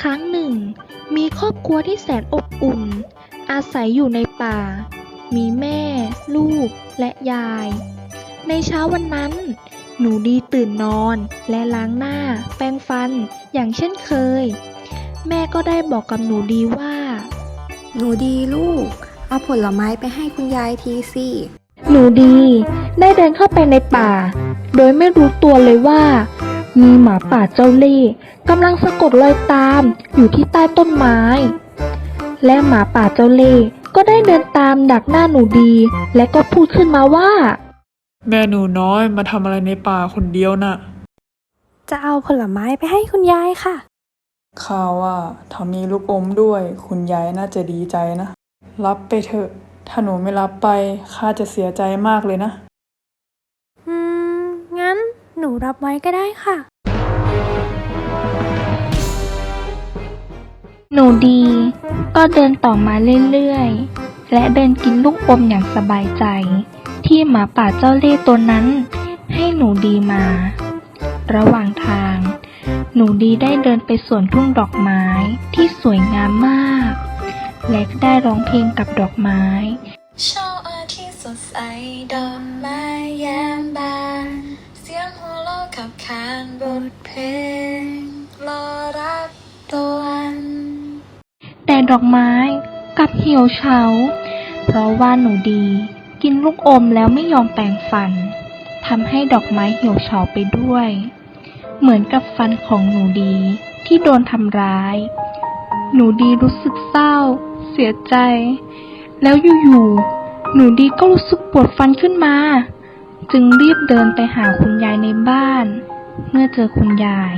ครั้งหนึ่ง มีครอบครัวที่แสนอบอุ่น อาศัยอยู่ในป่า มีแม่ ลูกและยาย ในเช้าวันนั้น หนูดีตื่นนอนและล้างหน้า แปรงฟันอย่างเช่นเคย แม่ก็ได้บอกกับหนูดีว่า หนูดีลูก เอาผลไม้ไปให้คุณยายทีสิหนูดีได้เดินเข้าไปในป่า โดยไม่รู้ตัวเลยว่า มีหมาป่าเจ้าเล่ห์กำลังสะกดรอยตามอยู่ที่ใต้ต้นไม้ และหมาป่าเจ้าเล่ห์ก็ได้เดินตามดักหน้าหนูดี และก็พูดขึ้นมาว่า แม่หนูน้อยมาทำอะไรในป่าคนเดียวน่ะ จะเอาผลไม้ไปให้คุณยายค่ะ ข่าวว่าถ้ามีลูกอมด้วย คุณยายน่าจะดีใจนะ รับไปเถอะ ถ้าหนูไม่รับไปข้าจะเสียใจมากเลยนะอืมงั้น หนูรับไว้ก็ได้ค่ะ หนูดี ก็เดินต่อมาเรื่อยๆ และเดินกินลูกอมอย่างสบายใจ ที่หมาป่าเจ้าเล่ห์ตัวนั้น ให้หนูดีมา ระหว่างทาง หนูดีได้เดินไปสวนทุ่งดอกไม้ที่สวยงามมาก และได้ร้องเพลงกับดอกไม้เช้าอาทิตย์สดใสดอกไม้แย้มบานเสี ยงหัวเราะขับขานบทเพลงรอรับตะวัน แต่ดอกไม้กลับเหี่ยวเฉา เพราะว่าหนูดี กินลูกอมแล้วไม่ยอมแปรงฟันทำให้ดอกไม้เหี่ยวเฉาไปด้วย เหมือนกับฟันของหนูดีที่โดนทำร้าย หนูดีรู้สึกเศร้า เสียใจ แล้วอยู่ๆหนูดีก็รู้สึกปวดฟันขึ้นมา จึงรีบเดินไปหาคุณยายในบ้าน เมื่อเจอคุณยาย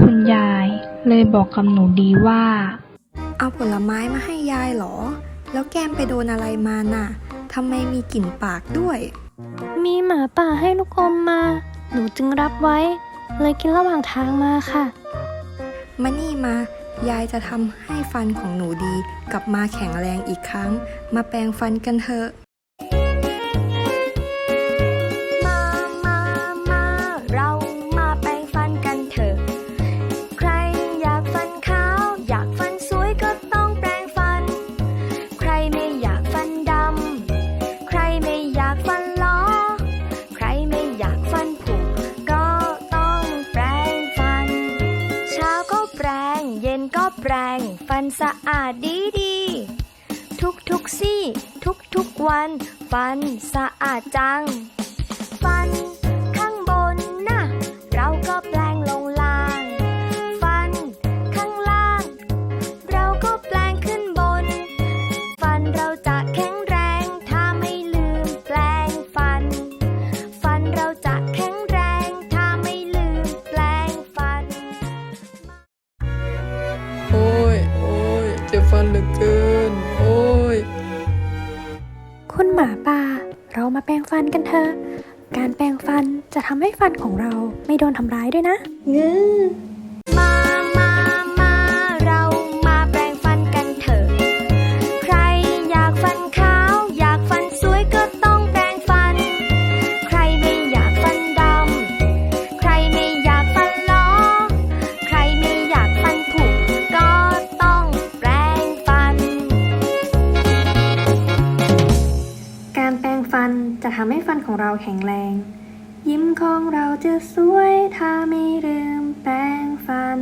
คุณยายเลยบอกกับหนูดีว่า เอาผลไม้มาให้ยายเหรอ แล้วแก้มไปโดนอะไรมาน่ะทำไมมีกลิ่นปากด้วย มีหมาป่าให้ลูกอมมา หนูจึงรับไว้ เลยกินระหว่างทางมาค่ะ มานี่มา ยายจะทำให้ฟันของหนูดี กลับมาแข็งแรงอีกครั้ง มาแปรงฟันกันเถอะ แปรง ฟันสะอาดดีดี ทุกทุกซี่ ทุกทุกวัน ฟันสะอาดจัง ฟัน จ็บฟันเหลือเกิน โอ้ย คุณหมาป่า เรามาแปรงฟันกันเถอะ การแปรงฟันจะทำให้ฟันของเราไม่โดนทำร้ายด้วยนะมา ของเราแข็งแรง ยิ้มของเราจะสวยถ้าไม่ลืมแปรงฟัน